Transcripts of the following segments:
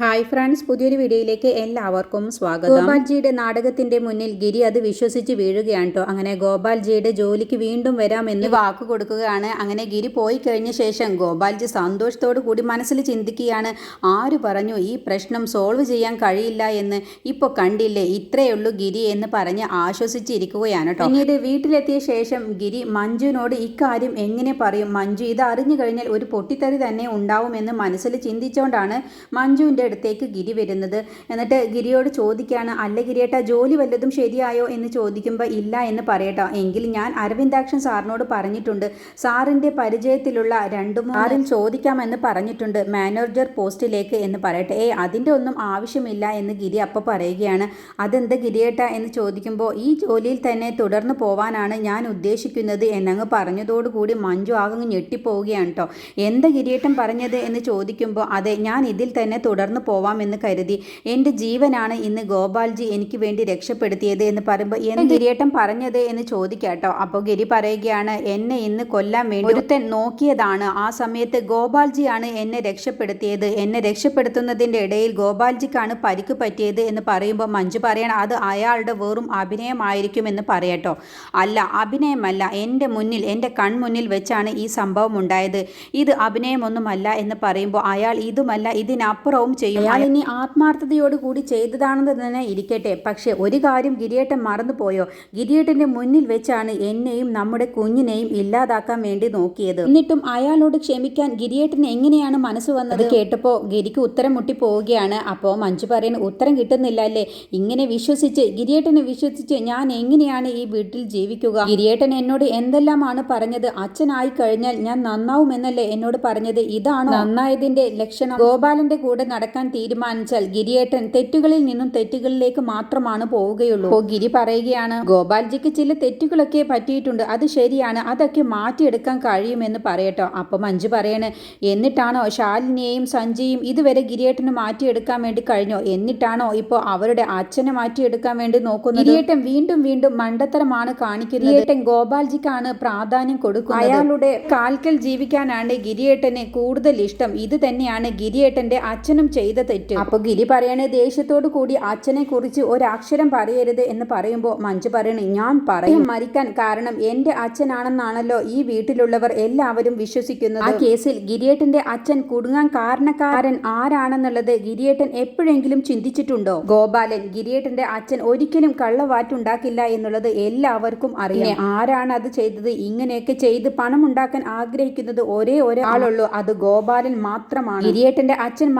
Hi friends പുതിയൊരു വീഡിയോയിലേക്ക് എല്ലാവർക്കും സ്വാഗതം. ഗോപാൽജിയുടെ നാടകത്തിന്റെ മുന്നിൽ ഗിരി അത് വിശ്വസിച്ച് വീഴുകയാണ് കേട്ടോ അങ്ങനെ ഗോപാൽജിയുടെ ജോലിക്ക് വീണ്ടും വരാമെന്ന് വാക്ക് കൊടുക്കുകയാണ്. അങ്ങനെ ഗിരി പോയി കഴിഞ്ഞ ശേഷം ഗോപാൽജി സന്തോഷത്തോടു കൂടി മനസ്സിൽ ചിന്തിക്കുകയാണ്. ആര് പറഞ്ഞു ഈ പ്രശ്നം സോൾവ് ചെയ്യാൻ കഴിയില്ല എന്ന്? ഇപ്പോൾ കണ്ടില്ലേ? ഇത്രയേ ഉള്ളൂ ഗിരി എന്ന് പറഞ്ഞ് ആശ്വസിച്ചിരിക്കുകയാണ് കേട്ടോ പിന്നീട് വീട്ടിലെത്തിയ ശേഷം ഗിരി മഞ്ജുവിനോട് ഇക്കാര്യം എങ്ങനെ പറയും? മഞ്ജു ഇത് അറിഞ്ഞു കഴിഞ്ഞാൽ ഒരു പൊട്ടിത്തെറി തന്നെ ഉണ്ടാവുമെന്ന് മനസ്സിൽ ചിന്തിച്ചുകൊണ്ടാണ് മഞ്ജുവിന്റെ അടുത്തേക്ക് ഗിരി വരുന്നത്. എന്നിട്ട് ഗിരിയോട് ചോദിക്കുകയാണ് അല്ല ഗിരിയേട്ട ജോലി വല്ലതും ശരിയായോ? എന്ന് ചോദിക്കുമ്പോൾ ഇല്ല എന്ന് പറയട്ടോ. എങ്കിൽ ഞാൻ അരവിന്ദാക്ഷൻ സാറിനോട് പറഞ്ഞിട്ടുണ്ട്. സാറിന്റെ പരിചയത്തിലുള്ള രണ്ടു മൂന്നിൽ ചോദിക്കാമെന്ന് പറഞ്ഞിട്ടുണ്ട്. മാനേജർ പോസ്റ്റിലേക്ക് എന്ന് പറയട്ടെ. ഏ അതിന്റെ ഒന്നും ആവശ്യമില്ല എന്ന് ഗിരി അപ്പോൾ പറയുകയാണ്. അതെന്ത് ഗിരിയേട്ട? എന്ന് ചോദിക്കുമ്പോൾ ഈ ജോലിയിൽ തന്നെ തുടർന്ന് പോവാനാണ് ഞാൻ ഉദ്ദേശിക്കുന്നത് എന്നങ്ങ് പറഞ്ഞതോടുകൂടി മഞ്ജു ആകങ്ങ് ഞെട്ടിപ്പോവുകയാണ് കേട്ടോ എന്താ ഗിരിയേട്ടൻ പറഞ്ഞത്? എന്ന് ചോദിക്കുമ്പോൾ അതെ ഞാൻ ഇതിൽ തന്നെ തുടർന്ന് പോവാമെന്ന് കരുതി. എന്റെ ജീവനാണ് ഇന്ന് ഗോപാൽജി എനിക്ക് വേണ്ടി രക്ഷപ്പെടുത്തിയത് എന്ന് പറയുമ്പോൾ എന്ത് ഗിരിയേട്ടൻ പറഞ്ഞത്? എന്ന് ചോദിക്കാട്ടോ. അപ്പോൾ ഗിരി പറയുകയാണ് എന്നെ ഇന്ന് കൊല്ലാൻ വേണ്ടി ഒരുത്തൻ നോക്കിയതാണ്. ആ സമയത്ത് ഗോപാൽജിയാണ് എന്നെ രക്ഷപ്പെടുത്തിയത്. എന്നെ രക്ഷപ്പെടുത്തുന്നതിന്റെ ഇടയിൽ ഗോപാൽജിക്കാണ് പരിക്ക് പറ്റിയത് എന്ന് പറയുമ്പോൾ മഞ്ജു പറയണം അത് അയാളുടെ വെറും അഭിനയമായിരിക്കുമെന്ന് പറയട്ടോ. അല്ല അഭിനയമല്ല. എന്റെ മുന്നിൽ എന്റെ കൺമുന്നിൽ വെച്ചാണ് ഈ സംഭവം ഉണ്ടായത്. ഇത് അഭിനയമൊന്നുമല്ല എന്ന് പറയുമ്പോൾ അയാൾ ഇതുമല്ല ഇതിനപ്പുറവും ചെയ്യും. അയാൾ ഇനി ആത്മാർത്ഥതയോടുകൂടി ചെയ്തതാണെന്ന് തന്നെ ഇരിക്കട്ടെ. പക്ഷെ ഒരു കാര്യം ഗിരിയേട്ടൻ മറന്നുപോയോ? ഗിരിയേട്ടന്റെ മുന്നിൽ വെച്ചാണ് എന്നെയും നമ്മുടെ കുഞ്ഞിനെയും ഇല്ലാതാക്കാൻ വേണ്ടി നോക്കിയത്. എന്നിട്ടും അയാളോട് ക്ഷമിക്കാൻ ഗിരിയേട്ടന് എങ്ങനെയാണ് മനസ്സ് വന്നത്? കേട്ടപ്പോൾ ഗിരിക്ക് ഉത്തരം മുട്ടി പോവുകയാണ്. അപ്പോൾ മഞ്ജു പറയുന്നു ഉത്തരം കിട്ടുന്നില്ല അല്ലേ? ഇങ്ങനെ വിശ്വസിച്ച് ഗിരിയേട്ടനെ വിശ്വസിച്ച് ഞാൻ എങ്ങനെയാണ് ഈ വീട്ടിൽ ജീവിക്കുക? ഗിരിയേട്ടൻ എന്നോട് എന്തെല്ലാമാണ് പറഞ്ഞത്? അച്ഛനായി കഴിഞ്ഞാൽ ഞാൻ നന്നാവുമെന്നല്ലേ എന്നോട് പറഞ്ഞത്? ഇതാണ് നന്നായതിന്റെ ലക്ഷണം? ഗോപാലന്റെ കൂടെ നടക്കാൻ തീരുമാനിച്ചാൽ ഗിരിയേട്ടൻ തെറ്റുകളിൽ നിന്നും തെറ്റുകളിലേക്ക് മാത്രമാണ് പോവുകയുള്ളൂ. ഓ ഗിരി പറയുകയാണ് ഗോപാൽജിക്ക് ചില തെറ്റുകളൊക്കെ പറ്റിയിട്ടുണ്ട് അത് ശരിയാണ് അതൊക്കെ മാറ്റിയെടുക്കാൻ കഴിയുമെന്ന് പറയട്ടോ. അപ്പം മഞ്ജു പറയണേ എന്നിട്ടാണോ ശാലിനിയെയും സഞ്ജയും ഇതുവരെ ഗിരിയേട്ടന് മാറ്റിയെടുക്കാൻ വേണ്ടി കഴിഞ്ഞോ? എന്നിട്ടാണോ ഇപ്പോൾ അവരുടെ അച്ഛനെ മാറ്റിയെടുക്കാൻ വേണ്ടി നോക്കുന്നത്? ഗിരിയേട്ടൻ വീണ്ടും വീണ്ടും മണ്ടത്തരമാണ് കാണിക്കുന്നത്. ഗിരിയേട്ടൻ ഗോപാൽജിക്കാണ് പ്രാധാന്യം കൊടുക്കുന്നത്. അയാളുടെ കാൽക്കൽ ജീവിക്കാനാണ് ഗിരിയേട്ടന് കൂടുതൽ ഇഷ്ടം. ഇത് തന്നെയാണ് ഗിരിയേട്ടന്റെ അച്ഛനും ചെയ്ത തെറ്റ്. അപ്പൊ ഗിരി പറയാണ് ദേഷ്യത്തോടു കൂടി അച്ഛനെ കുറിച്ച് ഒരക്ഷരം പറയരുത് എന്ന് പറയുമ്പോൾ മഞ്ജു പറയണ ഞാൻ പറയും. മരിക്കാൻ കാരണം എന്റെ അച്ഛനാണെന്നാണല്ലോ ഈ വീട്ടിലുള്ളവർ എല്ലാവരും വിശ്വസിക്കുന്നത്. ആ കേസിൽ ഗിരിയേട്ടന്റെ അച്ഛൻ കുടുങ്ങാൻ കാരണക്കാരൻ ആരാണെന്നുള്ളത് ഗിരിയേട്ടൻ എപ്പോഴെങ്കിലും ചിന്തിച്ചിട്ടുണ്ടോ? ഗോപാലൻ ഗിരിയേട്ടന്റെ അച്ഛൻ ഒരിക്കലും കള്ളവാറ്റുണ്ടാക്കില്ല എന്നുള്ളത് എല്ലാവർക്കും അറിയാം. ആരാണ് അത് ചെയ്തത്? ഇങ്ങനെയൊക്കെ ചെയ്ത് പണം ഉണ്ടാക്കാൻ ആഗ്രഹിക്കുന്നത് ഒരേ ഒരാളുള്ളൂ. അത് ഗോപാലൻ മാത്രമാണ്. ഗിരിയേട്ടന്റെ അച്ഛൻ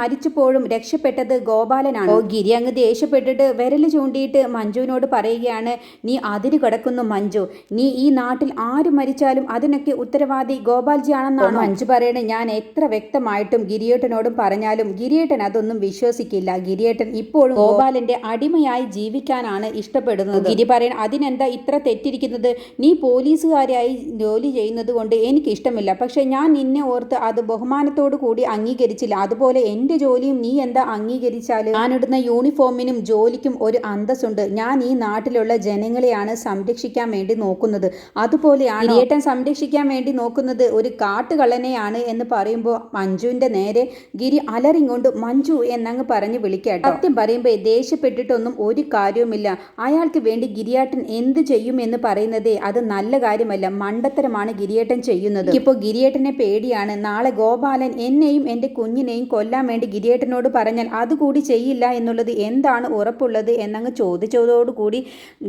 മരിച്ചപ്പോഴും രക്ഷപ്പെട്ടത് ഗോപാലനാണ്. ഓ ഗിരി അങ്ങ് ദേഷ്യപ്പെട്ടിട്ട് വിരൽ ചൂണ്ടിയിട്ട് മഞ്ജുവിനോട് പറയുകയാണ് നീ അതിര് കിടക്കുന്നു മഞ്ജു. നീ ഈ നാട്ടിൽ ആര് മരിച്ചാലും അതിനൊക്കെ ഉത്തരവാദി ഗോപാൽജി ആണെന്നാണ് മഞ്ജു പറയണേ ഞാൻ എത്ര വ്യക്തമായിട്ടും ഗിരിയേട്ടനോടും പറഞ്ഞാലും ഗിരിയേട്ടൻ അതൊന്നും വിശ്വസിക്കില്ല. ഗിരിയേട്ടൻ ഇപ്പോഴും ഗോപാലന്റെ അടിമയായി ജീവിക്കാനാണ് ഇഷ്ടപ്പെടുന്നത്. ഗിരി പറയണ അതിനെന്താ ഇത്ര തെറ്റിരിക്കുന്നത്? നീ പോലീസുകാരായി ജോലി ചെയ്യുന്നത് കൊണ്ട് എനിക്ക് ഇഷ്ടമില്ല പക്ഷെ ഞാൻ നിന്നെ ഓർത്ത് അത് ബഹുമാനത്തോടു കൂടി അംഗീകരിച്ചില്ല. അതുപോലെ എന്റെ ജോലിയും നീ എന്താ അംഗീകരിച്ചാൽ ഞാനിടുന്ന യൂണിഫോമിനും ജോലിക്കും ഒരു അന്തസ്സുണ്ട്. ഞാൻ ഈ നാട്ടിലുള്ള ജനങ്ങളെയാണ് സംരക്ഷിക്കാൻ വേണ്ടി നോക്കുന്നത്. അതുപോലെയാണ് ഏട്ടൻ സംരക്ഷിക്കാൻ വേണ്ടി നോക്കുന്നത് ഒരു കാട്ടുകള്ളനെയാണ് എന്ന് പറയുമ്പോൾ മഞ്ജുവിന്റെ നേരെ ഗിരി അലറിങ്ങൊണ്ട് മഞ്ജു എന്നങ്ങ് പറഞ്ഞ് വിളിക്കട്ടെ. സത്യം പറയുമ്പോൾ ദേഷ്യപ്പെട്ടിട്ടൊന്നും ഒരു കാര്യവുമില്ല. അയാൾക്ക് വേണ്ടി ഗിരിയാട്ടൻ എന്ത് ചെയ്യും എന്ന് പറയുന്നതേ അത് നല്ല കാര്യമല്ല. മണ്ടത്തരമാണ് ഗിരിയേട്ടൻ ചെയ്യുന്നത്. ഇപ്പോൾ ഗിരിയേട്ടനെ പേടിയാണ്. നാളെ ഗോപാലൻ എന്നെയും എന്റെ കുഞ്ഞിനെയും കൊല്ലാൻ വേണ്ടി ഗിരിയേട്ടനോട് പറഞ്ഞാൽ അതുകൂടി ചെയ്യില്ല എന്നുള്ളത് എന്താണ് ഉറപ്പുള്ളത് എന്നങ്ങ് ചോദിച്ചതോടുകൂടി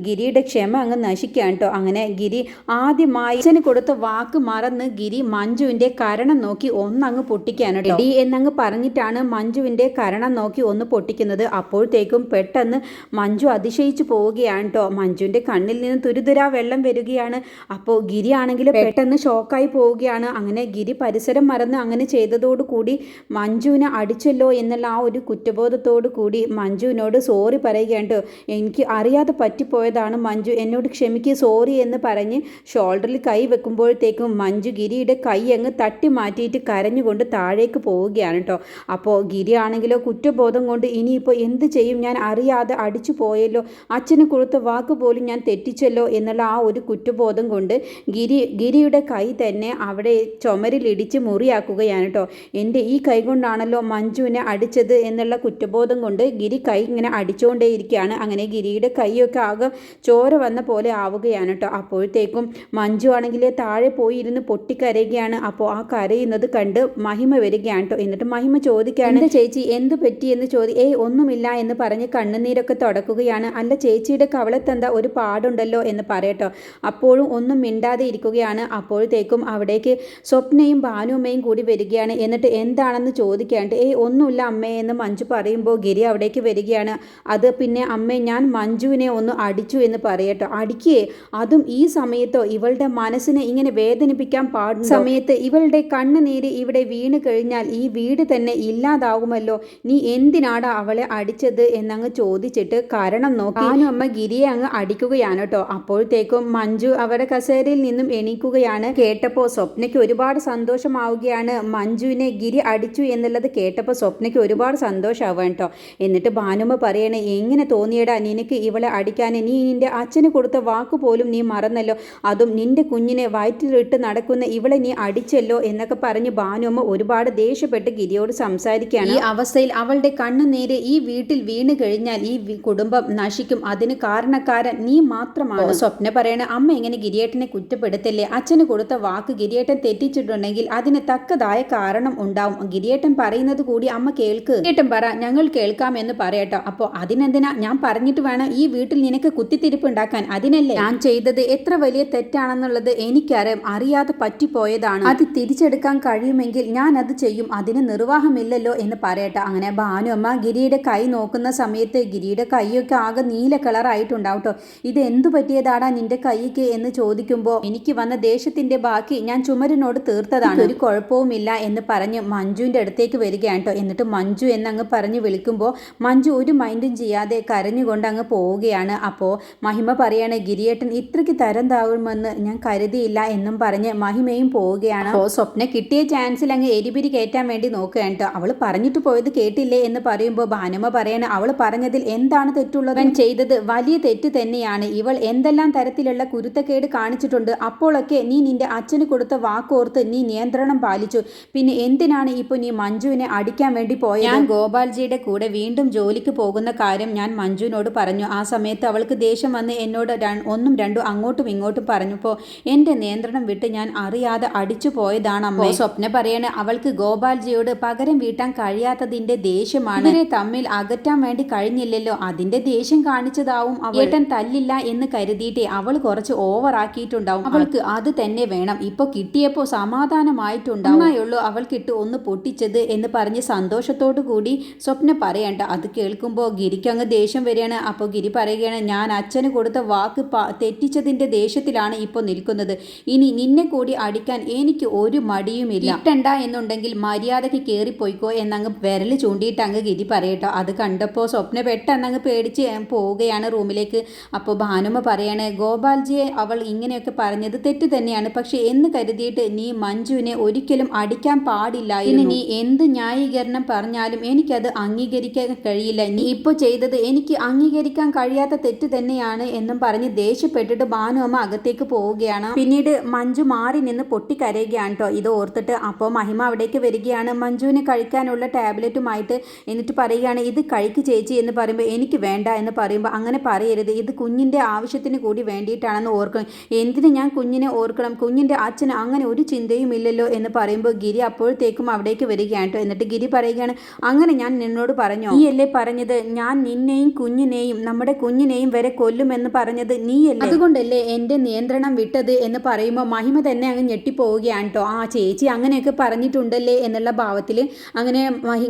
ഗിരിയുടെ ക്ഷമ അങ്ങ് നശിക്കുകയാണ് കേട്ടോ. അങ്ങനെ ഗിരി ആദ്യമായി അച്ഛന് കൊടുത്ത വാക്ക് മറന്ന് ഗിരി മഞ്ജുവിന്റെ കരണം നോക്കി ഒന്നങ്ങ് പൊട്ടിക്കാണ് കേട്ടോ. ഡി എന്നങ്ങ് പറഞ്ഞിട്ടാണ് മഞ്ജുവിന്റെ കരണം നോക്കി ഒന്ന് പൊട്ടിക്കുന്നത്. അപ്പോഴത്തേക്കും പെട്ടെന്ന് മഞ്ജു അതിശയിച്ചു പോവുകയാണ് കേട്ടോ. മഞ്ജുവിന്റെ കണ്ണിൽ നിന്ന് തുരുതുരാ വെള്ളം വരികയാണ്. അപ്പോൾ ഗിരി ആണെങ്കിൽ പെട്ടെന്ന് ഷോക്കായി പോവുകയാണ്. അങ്ങനെ ഗിരി പരിസരം മറന്ന് അങ്ങനെ ചെയ്തതോടുകൂടി മഞ്ജുവിനെ അടിച്ചല്ലോ എന്നുള്ള ആ ഒരു കുറ്റബോധത്തോടു കൂടി മഞ്ജുവിനോട് സോറി പറയുകയുണ്ട് എനിക്ക് അറിയാതെ പറ്റിപ്പോയതാണ് മഞ്ജു. എന്നോട് ക്ഷമിക്കുക സോറി എന്ന് പറഞ്ഞ് ഷോൾഡറിൽ കൈ വെക്കുമ്പോഴത്തേക്കും മഞ്ജു ഗിരിയുടെ കൈ അങ്ങ് തട്ടി മാറ്റിയിട്ട് കരഞ്ഞുകൊണ്ട് താഴേക്ക് പോവുകയാണ് കേട്ടോ. അപ്പോൾ ഗിരി ആണെങ്കിലോ കുറ്റബോധം കൊണ്ട് ഇനിയിപ്പോൾ എന്ത് ചെയ്യും? ഞാൻ അറിയാതെ അടിച്ചു പോയല്ലോ. അച്ഛന് കൊടുത്ത വാക്ക് പോലും ഞാൻ തെറ്റിച്ചല്ലോ എന്നുള്ള ആ ഒരു കുറ്റബോധം കൊണ്ട് ഗിരി ഗിരിയുടെ കൈ തന്നെ അവിടെ ചുമരിലിടിച്ച് മുറിയാക്കുകയാണ് കേട്ടോ. എന്റെ ഈ കൈ കൊണ്ടാണല്ലോ മഞ്ജുവിനെ അടിച്ചത് എന്നുള്ള കുറ്റബോധം കൊണ്ട് ഗിരി കൈ ഇങ്ങനെ അടിച്ചുകൊണ്ടേയിരിക്കുകയാണ് അങ്ങനെ ഗിരിയുടെ കൈയൊക്കെ ആകെ ചോര വന്ന പോലെ ആവുകയാണ് കേട്ടോ അപ്പോഴത്തേക്കും മഞ്ജു ആണെങ്കിൽ താഴെ പോയി ഇരുന്ന് പൊട്ടിക്കരയുകയാണ്. അപ്പോൾ ആ കരയുന്നത് കണ്ട് മഹിമ വരികയാണ് കേട്ടോ എന്നിട്ട് മഹിമ ചോദിക്കുകയാണ് ചേച്ചി? എന്ത് പറ്റി എന്ന് ചോദി? ഏയ് ഒന്നുമില്ല എന്ന് പറഞ്ഞ് കണ്ണുനീരൊക്കെ തുടക്കുകയാണ്. അല്ല ചേച്ചിയുടെ കവളത്തെന്താ ഒരു പാടുണ്ടല്ലോ എന്ന് പറയട്ടോ അപ്പോഴും ഒന്നും മിണ്ടാതെ ഇരിക്കുകയാണ്. അപ്പോഴത്തേക്കും അവിടേക്ക് സ്വപ്നയും ഭാനുമ്മയും കൂടി വരികയാണ്. എന്നിട്ട് എന്താണെന്ന് ചോദിക്കാണ്ട് ഏയ് ഒന്നുമില്ല അമ്മേ എന്ന് മഞ്ജു പറയുമ്പോൾ ഗിരി അവിടേക്ക് വരികയാണ്. അത് പിന്നെ അമ്മേ ഞാൻ മഞ്ജുവിനെ ഒന്ന് അടിച്ചു എന്ന് പറയട്ടോ. അടിക്കേ അതും ഈ സമയത്തോ ഇവളുടെ മനസ്സിനെ ഇങ്ങനെ വേദനിപ്പിക്കാൻ പാടുന്ന സമയത്ത് ഇവളുടെ കണ്ണുനീര് ഇവിടെ വീണ് കഴിഞ്ഞാൽ ഈ വീട് തന്നെ ഇല്ലാതാകുമല്ലോ. നീ എന്തിനാടാ അവളെ അടിച്ചത് എന്നങ്ങ് ചോദിച്ചിട്ട് കാരണം നോക്കി. ഞാനും അമ്മ ഗിരിയെ അങ്ങ് അടിക്കുകയാണ് കേട്ടോ. അപ്പോഴത്തേക്കും മഞ്ജു അവരുടെ കസേരയിൽ നിന്നും എണീക്കുകയാണ്. കേട്ടപ്പോൾ സ്വപ്നയ്ക്ക് ഒരുപാട് സന്തോഷമാവുകയാണ്. മഞ്ജുവിനെ ഗിരി അടിച്ചു എന്നുള്ളത് കേട്ടപ്പോൾ സ്വപ്നയ്ക്ക് ഒരുപാട് സന്തോഷമാവാൻ കേട്ടോ എന്നിട്ട് ഭാനുമ്മ പറയണേ എങ്ങനെ തോന്നിയടാ നിനക്ക് ഇവളെ അടിക്കാൻ നീ നിന്റെ അച്ഛന് കൊടുത്ത വാക്ക് പോലും നീ മറന്നല്ലോ. അതും നിന്റെ കുഞ്ഞിനെ വയറ്റിലിട്ട് നടക്കുന്ന ഇവളെ നീ അടിച്ചല്ലോ എന്നൊക്കെ പറഞ്ഞ് ഭാനുമ്മ ഒരുപാട് ദേഷ്യപ്പെട്ട് ഗിരിയോട് സംസാരിക്കുകയാണ്. ഈ അവസ്ഥയിൽ അവളുടെ കണ്ണു നേരെ ഈ വീട്ടിൽ വീണ് കഴിഞ്ഞാൽ ഈ കുടുംബം നശിക്കും. അതിന് കാരണക്കാരൻ നീ മാത്രമാണ്. സ്വപ്ന പറയണ അമ്മ എങ്ങനെ ഗിരിയേട്ടനെ കുറ്റപ്പെടുത്തല്ലേ? അച്ഛന് കൊടുത്ത വാക്ക് ഗിരിയേട്ടൻ തെറ്റിച്ചിട്ടുണ്ടെങ്കിൽ അതിന് തക്കതായ കാരണം ഉണ്ടാവും. ഗിരിയേട്ടൻ പറയുന്നത് കൂടി അമ്മ കേൾക്ക്. കേട്ടും പറ ഞങ്ങൾ കേൾക്കാം എന്ന് പറയട്ടോ. അപ്പോൾ അതിനെന്തിനാ? ഞാൻ പറഞ്ഞിട്ട് വേണം ഈ വീട്ടിൽ നിനക്ക് കുത്തിത്തിരിപ്പ് ഉണ്ടാക്കാൻ. അതിനല്ലേ? ഞാൻ ചെയ്തത് എത്ര വലിയ തെറ്റാണെന്നുള്ളത് എനിക്കറിയാം അറിയാതെ പറ്റിപ്പോയതാണ്. അത് തിരിച്ചെടുക്കാൻ കഴിയുമെങ്കിൽ ഞാൻ അത് ചെയ്യും. അതിന് നിർവാഹമില്ലല്ലോ എന്ന് പറയട്ടെ. അങ്ങനെ ഭാനു അമ്മ ഗിരിയുടെ കൈ നോക്കുന്ന സമയത്ത് ഗിരിയുടെ കൈയൊക്കെ ആകെ നീല കളറായിട്ടുണ്ടാവും കേട്ടോ ഇത് എന്തു പറ്റിയതാടാ നിന്റെ കൈക്ക് എന്ന് ചോദിക്കുമ്പോൾ എനിക്ക് വന്ന ദേഷ്യത്തിന്റെ ബാക്കി ഞാൻ ചുമരിനോട് തീർത്തതാണ്. ഒരു കുഴപ്പവുമില്ല എന്ന് പറഞ്ഞ് മഞ്ജുവിന്റെ അടുത്തേക്ക് വരികയാണ് കേട്ടോ എന്നിട്ട് മഞ്ജു എന്നങ്ങ് പറഞ്ഞ് വിളിക്കുമ്പോൾ മഞ്ജു ഒരു മൈൻഡും ചെയ്യാതെ കരഞ്ഞുകൊണ്ട് അങ്ങ് പോവുകയാണ്. അപ്പോൾ മഹിമ പറയാണ് ഗിരിയേട്ടൻ ഇത്രയ്ക്ക് തരം താഴുമെന്ന് ഞാൻ കരുതിയില്ല എന്നും പറഞ്ഞ് മഹിമയും പോവുകയാണ്. അപ്പോൾ സ്വപ്ന കിട്ടിയ ചാൻസിൽ അങ്ങ് എരിപിരി കയറ്റാൻ വേണ്ടി നോക്കുകയാണ് അവൾ പറഞ്ഞിട്ട് പോയത് കേട്ടില്ലേ എന്ന് പറയുമ്പോൾ ഭാനുമ പറയാണ് അവൾ പറഞ്ഞതിൽ എന്താണ് തെറ്റുള്ളത്? ചെയ്തത് വലിയ തെറ്റ് തന്നെയാണ്. ഇവൾ എന്തെല്ലാം തരത്തിലുള്ള കുരുത്തക്കേട് കാണിച്ചിട്ടുണ്ട്. അപ്പോഴൊക്കെ നീ നിന്റെ അച്ഛന് കൊടുത്ത വാക്കോർത്ത് നീ നിയന്ത്രണം പാലിച്ചു. പിന്നെ എന്തിനാണ് ഇപ്പോൾ നീ മഞ്ജുവിനെ അടിക്കാൻ വേണ്ടി പോയത്? ഞാൻ ഗോപാൽജിയുടെ കൂടെ വീണ്ടും ജോലിക്ക് പോകുന്ന കാര്യം ഞാൻ മഞ്ജുവിനോട് പറഞ്ഞു. ആ സമയത്ത് അവൾക്ക് ദേഷ്യം വന്ന് എന്നോട് ഒന്നും രണ്ടും അങ്ങോട്ടും ഇങ്ങോട്ടും പറഞ്ഞപ്പോൾ എന്റെ നിയന്ത്രണം വിട്ട് ഞാൻ അറിയാതെ അടിച്ചു പോയതാണ് അമ്മ. സ്വപ്ന പറയണേ. അവൾക്ക് ഗോപാൽജിയോട് പകരം വീട്ടാൻ കഴിയാത്തതിന്റെ ദേഷ്യമാണ്. ഇവരെ തമ്മിൽ അകറ്റാൻ വേണ്ടി കഴിഞ്ഞില്ലല്ലോ. അതിന്റെ ദേഷ്യം കാണിച്ചതാവും അവൾ. ഏട്ടൻ തല്ലില്ല എന്ന് കരുതിയിട്ടേ അവൾ കുറച്ച് ഓവറാക്കിയിട്ടുണ്ടാവും അവൾക്ക് അത് തന്നെ വേണം. ഇപ്പൊ കിട്ടിയപ്പോ സമാധാനമായിട്ടുണ്ടാവും. അവൾക്കിട്ട് ഒന്ന് പൊട്ടിച്ചത് എന്ന് പറഞ്ഞ് സന്തോഷത്തോടു കൂടി സ്വപ്ന പറയണ്ട അത് കേൾക്കുമ്പോൾ ഗിരിക്ക് അങ്ങ് ദേഷ്യം വരികയാണ്. അപ്പോൾ ഗിരി പറയുകയാണ് ഞാൻ അച്ഛന് കൊടുത്ത വാക്ക് തെറ്റിച്ചതിന്റെ ദേഷ്യത്തിലാണ് ഇപ്പോൾ നിൽക്കുന്നത്. ഇനി നിന്നെ കൂടി അടിക്കാൻ എനിക്ക് ഒരു മടിയുമില്ല. കിട്ടണ്ട എന്നുണ്ടെങ്കിൽ മര്യാദയ്ക്ക് കയറിപ്പോയിക്കോ എന്നങ്ങ് വിരൽ ചൂണ്ടിയിട്ട് അങ്ങ് ഗിരി പറയട്ടോ. അത് കണ്ടപ്പോൾ സ്വപ്ന പെട്ടെന്ന് അങ്ങ് പേടിച്ച് പോവുകയാണ് റൂമിലേക്ക്. അപ്പോൾ ഭാനുമ്മ പറയാണ് ഗോപാൽജിയെ അവൾ ഇങ്ങനെയൊക്കെ പറഞ്ഞത് തെറ്റ് തന്നെയാണ്. പക്ഷേ എന്ന് കരുതിയിട്ട് നീ മഞ്ജുവിനെ ഒരിക്കലും അടിക്കാൻ പാടില്ല ഇനി നീ എന്ത് ന്യായീകരണം പറഞ്ഞാലും എനിക്കത് അംഗീകരിക്കാൻ കഴിയില്ല. നീ ഇപ്പോൾ ചെയ്തത് എനിക്ക് അംഗീകരിക്കാൻ കഴിയാത്ത തെറ്റ് തന്നെയാണ് എന്നും പറഞ്ഞ് ദേഷ്യപ്പെട്ടിട്ട് ഭാനു അമ്മ അകത്തേക്ക് പോവുകയാണ്. പിന്നീട് മഞ്ജു മാറി നിന്ന് പൊട്ടിക്കരയുകയാണ് കേട്ടോ ഇത് ഓർത്തിട്ട് അപ്പോൾ മഹിമ അവിടേക്ക് വരികയാണ്. മഞ്ജുവിന് കഴിക്കാനുള്ള ടാബ്ലറ്റുമായിട്ട് എന്നിട്ട് പറയുകയാണ് ഇത് കഴിക്ക് ചേച്ചി എന്ന് പറയുമ്പോൾ എനിക്ക് വേണ്ട എന്ന് പറയുമ്പോൾ അങ്ങനെ പറയരുത്. ഇത് കുഞ്ഞിന്റെ ആവശ്യത്തിന് കൂടി വേണ്ടിയിട്ടാണെന്ന് ഓർക്കണം എന്തിന് ഞാൻ കുഞ്ഞിനെ ഓർക്കണം? കുഞ്ഞിന്റെ അച്ഛന് അങ്ങനെ ഒരു ചിന്തയും ഇല്ലല്ലോ എന്ന് പറയുമ്പോൾ ഗിരി അപ്പോഴത്തേക്കും അവിടേക്ക് വരികയാണ് കേട്ടോ എന്നിട്ട് ഗിരി പറയുകയാണ് അങ്ങനെ ഞാൻ നിന്നോട് പറഞ്ഞു നീ അല്ലേ പറഞ്ഞത്? ഞാൻ നിന്നെയും കുഞ്ഞിനെയും നമ്മുടെ കുഞ്ഞിനെയും വരെ കൊല്ലുമെന്ന് പറഞ്ഞത് നീയല്ലേ? അതുകൊണ്ടല്ലേ എന്റെ നിയന്ത്രണം വിട്ടത് എന്ന് പറയുമ്പോൾ മഹിമ തന്നെ അങ്ങ് ഞെട്ടിപ്പോവുകയാണ് കേട്ടോ ആ ചേച്ചി അങ്ങനെയൊക്കെ പറഞ്ഞിട്ടുണ്ടല്ലേ എന്നുള്ള ഭാവത്തിൽ അങ്ങനെ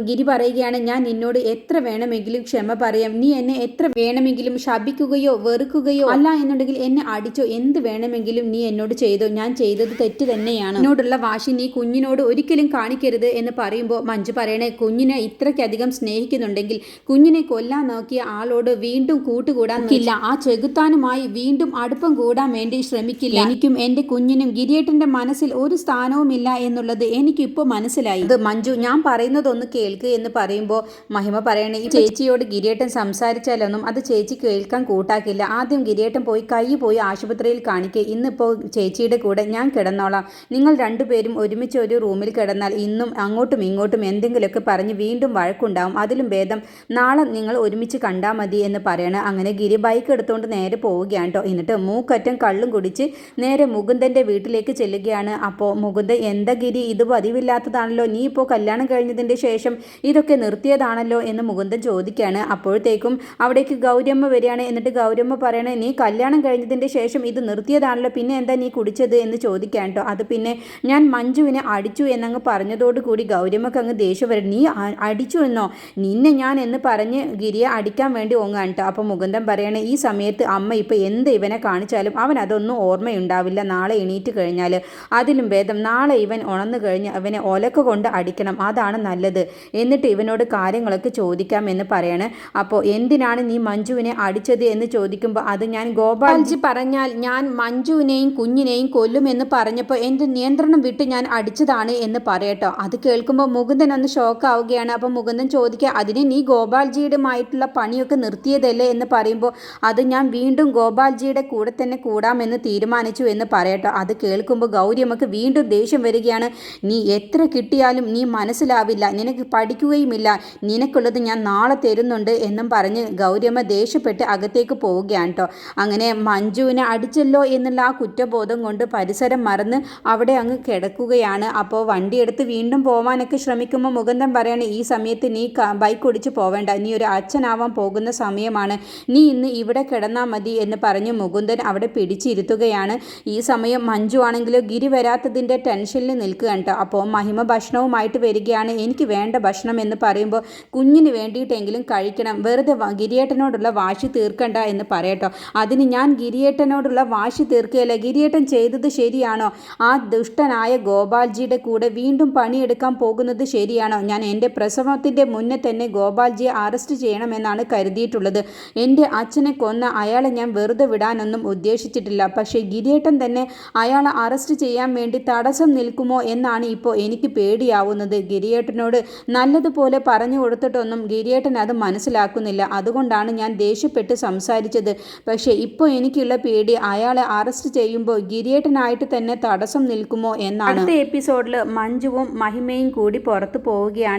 ഗിരി പറയുകയാണ് ഞാൻ നിന്നോട് എത്ര വേണമെങ്കിലും ക്ഷമ പറയാം. നീ എന്നെ എത്ര വേണമെങ്കിലും ശപിക്കുകയോ വെറുക്കുകയോ അല്ല എന്നുണ്ടെങ്കിൽ എന്നെ അടിച്ചോ. എന്ത് വേണമെങ്കിലും നീ എന്നോട് ചെയ്തോ. ഞാൻ ചെയ്തത് തെറ്റ് തന്നെയാണ്. എന്നോടുള്ള വാശി നീ കുഞ്ഞിനോട് ഒരിക്കലും കാണിക്കരുത് എന്ന് പറയുമ്പോൾ മഞ്ജു പറയണേ കുഞ്ഞിനെ ഇത്രയ്ക്കധികം സ്നേഹിക്കുന്നുണ്ടെങ്കിൽ കുഞ്ഞിനെ കൊല്ലാൻ നോക്കിയ ആളോട് വീണ്ടും കൂട്ടുകൂടാൻ നോക്കില്ല. ആ ചെകുത്താനുമായി വീണ്ടും അടുപ്പം കൂടാൻ വേണ്ടി ശ്രമിക്കില്ല. എനിക്കും എന്റെ കുഞ്ഞിനും ഗിരിയേട്ടന്റെ മനസ്സിൽ ഒരു സ്ഥാനവുമില്ല എന്നുള്ളത് എനിക്കിപ്പോൾ മനസ്സിലായി. ഇത് മഞ്ജു ഞാൻ പറയുന്നതൊന്ന് കേൾക്ക് എന്ന് പറയുമ്പോൾ മഹിമ പറയണേ ഈ ചേച്ചിയോട് ഗിരിയേട്ടൻ സംസാരിച്ചാലൊന്നും അത് ചേച്ചി കേൾക്കാൻ കൂട്ടാക്കില്ല. ആദ്യം ഗിരിയേട്ടൻ പോയി കൈ പോയി ആശുപത്രിയിൽ കാണിക്കുക ഇന്നിപ്പോൾ ചേച്ചിയുടെ കൂടെ ഞാൻ കിടന്നോളാം. നിങ്ങൾ രണ്ടുപേരും ഒരുമിച്ച് ഒരു റൂമിൽ കിടന്നാൽ ഇന്നും അങ്ങോട്ടും ഇങ്ങോട്ടും എന്തെങ്കിലുമൊക്കെ പറഞ്ഞ് വീണ്ടും വഴക്കുണ്ടാവും. അതിലും ഭേദം നാളെ നിങ്ങൾ ഒരുമിച്ച് കണ്ടാൽ മതി എന്ന് പറയണം അങ്ങനെ ഗിരി ബൈക്ക് എടുത്തുകൊണ്ട് നേരെ പോവുകയാണ് കേട്ടോ എന്നിട്ട് മൂക്കറ്റം കള്ളും കുടിച്ച് നേരെ മുകുന്ദന്റെ വീട്ടിലേക്ക് ചെല്ലുകയാണ്. അപ്പോൾ മുകുന്ദൻ എന്താ ഗിരി? ഇത് പതിവില്ലാത്തതാണല്ലോ. നീ ഇപ്പോൾ കല്യാണം കഴിഞ്ഞതിന്റെ ശേഷം ഇതൊക്കെ നിർത്തിയതാണല്ലോ എന്ന് മുകുന്ദൻ ചോദിക്കുകയാണ് അപ്പോഴത്തേക്കും അവിടേക്ക് ഗൗരമ്മ വരികയാണ്. എന്നിട്ട് ഗൗരമ്മ പറയണേ നീ കല്യാണം കഴിഞ്ഞതിന്റെ ശേഷം ഇത് നിർത്തിയതാണല്ലോ. പിന്നെ എന്താ നീ കുടിച്ചത്? എന്ന് ചോദിക്കാൻ കേട്ടോ അത് പിന്നെ ഞാൻ മഞ്ജുവിനെ അടിച്ചു എന്നങ്ങ് പറഞ്ഞതോടുകൂടി ഗൗരിയമ്മക്ക് അങ്ങ് ദേഷ്യം വരും. നീ അടിച്ചു എന്നോ? നിന്നെ ഞാൻ എന്ന് പറഞ്ഞ് ഗിരിയെ അടിക്കാൻ വേണ്ടി ഓങ്ങാൻ കേട്ടോ അപ്പോൾ മുകുന്ദം പറയണേ ഈ സമയത്ത് അമ്മ ഇപ്പോൾ എന്ത് ഇവനെ കാണിച്ചാലും അവൻ അതൊന്നും ഓർമ്മയുണ്ടാവില്ല. നാളെ എണീറ്റ് കഴിഞ്ഞാൽ അതിലും ഭേദം നാളെ ഇവൻ ഉണന്നു കഴിഞ്ഞ് അവനെ ഒലക്ക കൊണ്ട് അടിക്കണം. അതാണ് നല്ലത്. എന്നിട്ട് ഇവനോട് കാര്യങ്ങളൊക്കെ ചോദിക്കാം എന്ന് പറയാണ്. അപ്പോൾ എന്തിനാണ് നീ മഞ്ജുവിനെ അടിച്ചത് എന്ന് ചോദിക്കുമ്പോൾ അത് ഞാൻ ഗോപാൽജി പറഞ്ഞാൽ ഞാൻ മഞ്ജുവിനെയും കുഞ്ഞിനെയും കൊല്ലുമെന്ന് പറഞ്ഞപ്പോൾ എന്റെ നിയന്ത്രണം വിട്ട് ഞാൻ അടിച്ചതാണ് എന്ന് പറയട്ടോ. അത് കേൾക്കുമ്പോൾ മുകുന്ദൻ ഒന്ന് ഷോക്ക് ആവുകയാണ് അപ്പോൾ മുകുന്ദൻ ചോദിക്കുക അതിന് നീ ഗോപാൽജിയുടെമായിട്ടുള്ള പണിയൊക്കെ നിർത്തിയതല്ലേ? എന്ന് പറയുമ്പോൾ അത് ഞാൻ വീണ്ടും ഗോപാൽജിയുടെ കൂടെ തന്നെ കൂടാമെന്ന് തീരുമാനിച്ചു എന്ന് പറയട്ടോ. അത് കേൾക്കുമ്പോൾ ഗൗരിയമ്മക്ക് വീണ്ടും ദേഷ്യം വരികയാണ്. നീ എത്ര കിട്ടിയാലും നീ മനസ്സിലാവില്ല നിനക്ക് പഠിക്കുകയുമില്ല നിനക്കുള്ളത് ഞാൻ നാളെ തരുന്നുണ്ട് എന്നും പറഞ്ഞ് ഗൗരിയമ്മ ദേഷ്യപ്പെട്ട് അകത്തേക്ക് പോവുകയാണ് കേട്ടോ. അങ്ങനെ മഞ്ജുവിനെ അടിച്ചല്ലോ എന്നുള്ള ആ കുറ്റബോധം കൊണ്ട് പരിസരം മറന്ന് അവിടെ അങ്ങ് കിടക്കുകയാണ്. അപ്പോൾ വണ്ടിയെടുത്ത് വീണ്ടും പോവാനൊക്കെ ശ്രമിക്കുമ്പോൾ മുകുന്ദൻ പറയാണ് ഈ സമയത്ത് നീ ബൈക്ക് ഓടിച്ച് പോവേണ്ട. നീ ഒരു അച്ഛനാവാൻ പോകുന്ന സമയമാണ്. നീ ഇന്ന് ഇവിടെ കിടന്നാൽ മതി എന്ന് പറഞ്ഞ് മുകുന്ദൻ അവിടെ പിടിച്ചിരുത്തുകയാണ്. ഈ സമയം മഞ്ജു ആണെങ്കിലോ ഗിരി വരാത്തതിന്റെ ടെൻഷനിൽ നിൽക്കുകയാണ് കേട്ടോ അപ്പോൾ മഹിമ ഭക്ഷണവുമായിട്ട് വരികയാണ്. എനിക്ക് വേണ്ട ഭക്ഷണം എന്ന് പറയുമ്പോൾ കുഞ്ഞിന് വേണ്ടിയിട്ടെങ്കിലും കഴിക്കണം. വെറുതെ ഗിരിയേട്ടനോടുള്ള വാശി തീർക്കണ്ട എന്ന് പറയട്ടോ അതിന് ഞാൻ ഗിരിയേട്ടനോടുള്ള വാശി തീർക്കുകയല്ല. ഗിരിയേട്ടൻ ചെയ്തത് ശരിയാണോ? ആ ദുഷ്ടനായ ഗോപാൽജിയുടെ കൂടെ വീണ്ടും പണിയെടുക്കാൻ പോകുന്നത് ശരിയാണോ? ഞാൻ എന്റെ പ്രസവത്തിന്റെ മുന്നേ തന്നെ ഗോപാൽജിയെ അറസ്റ്റ് ചെയ്യണമെന്നാണ് കരുതിയിട്ടുള്ളത്. എന്റെ അച്ഛനെ കൊന്ന അയാളെ ഞാൻ വെറുതെ വിടാനൊന്നും ഉദ്ദേശിച്ചിട്ടില്ല. പക്ഷേ ഗിരിയേട്ടൻ തന്നെ അയാളെ അറസ്റ്റ് ചെയ്യാൻ വേണ്ടി തടസ്സം നിൽക്കുമോ എന്നാണ് ഇപ്പോൾ എനിക്ക് പേടിയാവുന്നത്. ഗിരിയേട്ടനോട് നല്ലതുപോലെ പറഞ്ഞു കൊടുത്തിട്ടൊന്നും ഗിരിയേട്ടൻ അത് മനസ്സിലാക്കുന്നില്ല. അതുകൊണ്ടാണ് ഞാൻ ദേഷ്യപ്പെട്ട് സംസാരിച്ചത്. പക്ഷേ ഇപ്പോൾ എനിക്കുള്ള പേടി അയാളെ അറസ്റ്റ് ചെയ്യുമ്പോൾ ഗിരിയേട്ടനായിട്ട് തന്നെ തടസ്സം നിൽക്കുമോ എന്നാണ്. അടുത്ത എപ്പിസോഡിൽ മഞ്ജുവും മഹിമയും കൂടി പുറത്തു പോവുകയാണ്.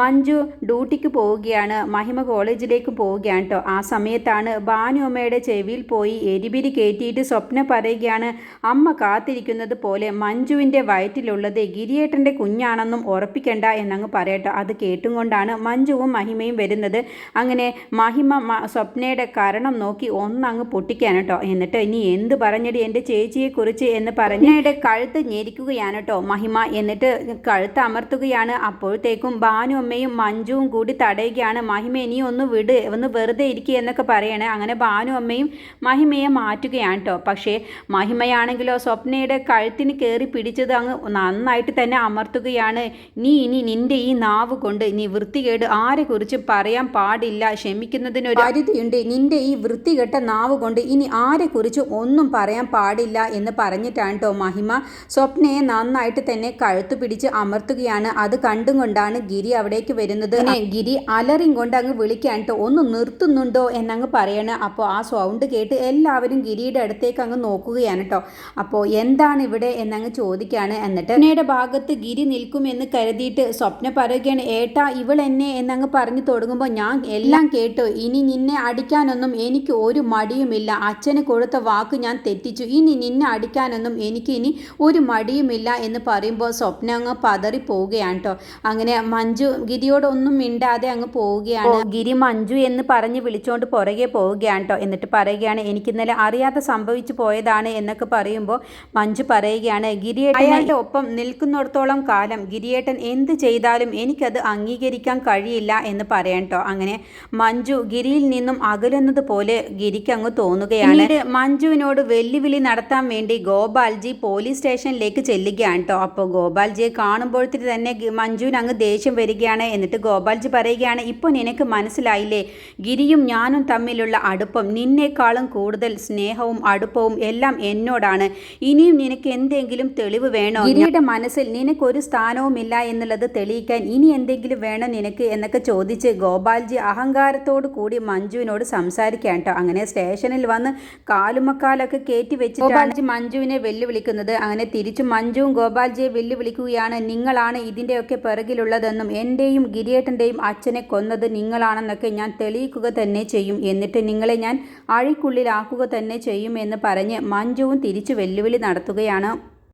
മഞ്ജു ഡ്യൂട്ടിക്ക് പോവുകയാണ്. മഹിമ കോളേജിലേക്ക് പോവുകയാണ് കേട്ടോ ആ സമയത്താണ് ഭാനു അമ്മയുടെ ചെവിയിൽ പോയി എരിപിരി കയറ്റിയിട്ട് സ്വപ്നം പറയുകയാണ്. അമ്മ കാത്തിരിക്കുന്നത് പോലെ മഞ്ജുവിന്റെ വയറ്റിലുള്ളത് ഗിരിയേട്ടന്റെ കുഞ്ഞാണെന്നും ഉറപ്പിക്കണ്ട എന്നങ്ങ് പറയട്ടോ അത് കേട്ടും കൊണ്ടാണ് മഞ്ജുവും മഹിമയും വരുന്നത്. അങ്ങനെ മഹിമ സ്വപ്നയുടെ കരണം നോക്കി ഒന്നങ്ങ് പൊട്ടിക്കാൻ കേട്ടോ എന്നിട്ട് ഇനി എന്ത് പറഞ്ഞടി എന്റെ ചേച്ചിയെക്കുറിച്ച് എന്ന് പറഞ്ഞയുടെ കഴുത്ത് ഞെരിക്കുകയാണ് കേട്ടോ മഹിമ. എന്നിട്ട് കഴുത്ത് അമർത്തുകയാണ്. അപ്പോഴത്തേക്കും ഭാനു അമ്മയും മഞ്ജുവും കൂടി തടയുകയാണ്. മഹിമ ഇനി ഒന്ന് വിട് ഒന്ന് വെറുതെ ഇരിക്കുക എന്നൊക്കെ പറയണേ. അങ്ങനെ ഭാനു അമ്മയും മഹിമയെ മാറ്റുകയാണ് കേട്ടോ പക്ഷേ മഹിമയാണെങ്കിലോ സ്വപ്നയുടെ കഴുത്തിന് കയറി പിടിച്ചത് അങ്ങ് നന്നായിട്ട് തന്നെ അമർത്തുകയാണ്. നീ ഇനി നിന്റെ ഈ നാവ് കൊണ്ട് നീ വൃത്തികേട് ആരെക്കുറിച്ചും പറയാൻ പാടില്ല. ക്ഷമിക്കുന്നതിനൊരു പരിധിയുണ്ട്. നിന്റെ ഈ വൃത്തികെട്ട നാവ് കൊണ്ട് ഇനി ആരെക്കുറിച്ചും ഒന്നും പറയാൻ പാടില്ല എന്ന് പറഞ്ഞിട്ടാണ് കേട്ടോ മഹിമ സ്വപ്നയെ നന്നായിട്ട് തന്നെ കഴുത്തു പിടിച്ച് അമർത്തുകയാണ്. അത് കണ്ടും കൊണ്ടാണ് ഗിരി അവിടേക്ക് വരുന്നത്. ഗിരി അലറിയും കൊണ്ട് അങ്ങ് വിളിക്കാൻ കേട്ടോ ഒന്ന് നിർത്തുന്നുണ്ടോ? എന്നങ്ങ് പറയണ. അപ്പോൾ ആ സൗണ്ട് കേട്ട് എല്ലാവരും ഗിരിയുടെ അടുത്തേക്ക് അങ്ങ് നോക്കുകയാണ് കേട്ടോ അപ്പോൾ എന്താണ് ഇവിടെ? എന്നങ്ങ് ചോദിക്കുകയാണ് എന്നിട്ട് സ്വപ്നയുടെ ഭാഗത്ത് ഗിരി നിൽക്കുമെന്ന് കരുതിയിട്ട് സ്വപ്ന പറയുകയാണ്. ഏട്ടാ ഇവൾ എന്നെ എന്നങ്ങ് പറഞ്ഞു തുടങ്ങുമ്പോൾ ഞാൻ എല്ലാം കേട്ടു. ഇനി നിന്നെ അടിക്കാനൊന്നും എനിക്ക് ഒരു മടിയുമില്ല. അച്ഛന് കൊടുത്ത വാക്ക് ഞാൻ തെറ്റിച്ചു. ഇനി നിന്നെ അടിക്കാനൊന്നും എനിക്ക് ഇനി ഒരു മടിയുമില്ല എന്ന് പറയുമ്പോൾ സ്വപ്ന അങ്ങ് പതറി പോവുകയാണ് കേട്ടോ അങ്ങനെ മഞ്ജു ഗിരിയോടൊന്നും മിണ്ടാതെ അങ്ങ് പോവുകയാണ്. ഗിരി മഞ്ജു എന്ന് പറഞ്ഞ് വിളിച്ചുകൊണ്ട് പുറകെ പോവുകയാണ് കേട്ടോ എന്നിട്ട് പറയുകയാണ് എനിക്ക് ഇന്നലെ അറിയാതെ സംഭവിച്ചു പോയതാണ് എന്നൊക്കെ പറയുമ്പോൾ മഞ്ജു പറയുകയാണ് ഗിരിയേട്ടൻ അയാളുടെ ഒപ്പം നിൽക്കുന്നിടത്തോളം കാലം ഗിരിയേട്ടൻ എന്ത് ചെയ്താലും എനിക്കത് അംഗീകരിക്കാൻ കഴിയില്ല എന്ന് പറയാം കേട്ടോ അങ്ങനെ മഞ്ജു ഗിരിയിൽ നിന്നും അകലുന്നത് പോലെ ഗിരിക്ക് അങ്ങ് തോന്നുകയാണ്. മഞ്ജുവിനോട് വെല്ലുവിളി നടത്താൻ വേണ്ടി ഗോപാൽജി പോലീസ് സ്റ്റേഷനിലേക്ക് ചെല്ലുകയാണ് കേട്ടോ അപ്പോൾ ഗോപാൽജിയെ കാണുമ്പോഴത്തേക്ക് തന്നെ മഞ്ജുവിന് അങ്ങ് ദേഷ്യം വരികയാണ്. എന്നിട്ട് ഗോപാൽജി പറയുകയാണ് ഇപ്പോൾ നിനക്ക് മനസ്സിലായില്ലേ? ഗിരിയും ഞാനും തമ്മിലുള്ള അടുപ്പം നിന്നേക്കാളും കൂടുതൽ സ്നേഹവും അടുപ്പവും എല്ലാം എന്നോടാണ്. ഇനിയും നിനക്ക് എന്തെങ്കിലും തെളിവ് വേണോ? ഗിരിയുടെ മനസ്സിൽ നിനക്കൊരു സ്ഥാനവുമില്ല എന്നുള്ളത് തെളിയിക്കാൻ ഇനി എന്തെങ്കിലും വേണോ നിനക്ക്? എന്നൊക്കെ ചോദിച്ച് ഗോപാൽജി അഹങ്കാരത്തോടു കൂടി മഞ്ജുവിനോട് സംസാരിക്കാൻ അങ്ങനെ സ്റ്റേഷനിൽ വന്ന് കാലുമക്കാലൊക്കെ കയറ്റി വെച്ച് ഗോപാൽജി മഞ്ജുവിനെ വെല്ലുവിളിക്കുന്നത്. അങ്ങനെ തിരിച്ചു മഞ്ജുവും ഗോപാൽജിയെ വെല്ലുവിളിക്കുകയാണ്. നിങ്ങളാണ് ഇതിന്റെയൊക്കെ പിറകിലുള്ളത്. കൊന്നതെന്നും എന്റെയും ഗിരിയേട്ടന്റെയും അച്ഛനെ കൊന്നത് നിങ്ങളാണെന്നൊക്കെ ഞാൻ തെളിയിക്കുക തന്നെ ചെയ്യും. എന്നിട്ട് നിങ്ങളെ ഞാൻ അഴിക്കുള്ളിലാക്കുക തന്നെ ചെയ്യുമെന്ന് പറഞ്ഞ് മഞ്ജുവും തിരിച്ചു വെല്ലുവിളി നടത്തുകയാണ്.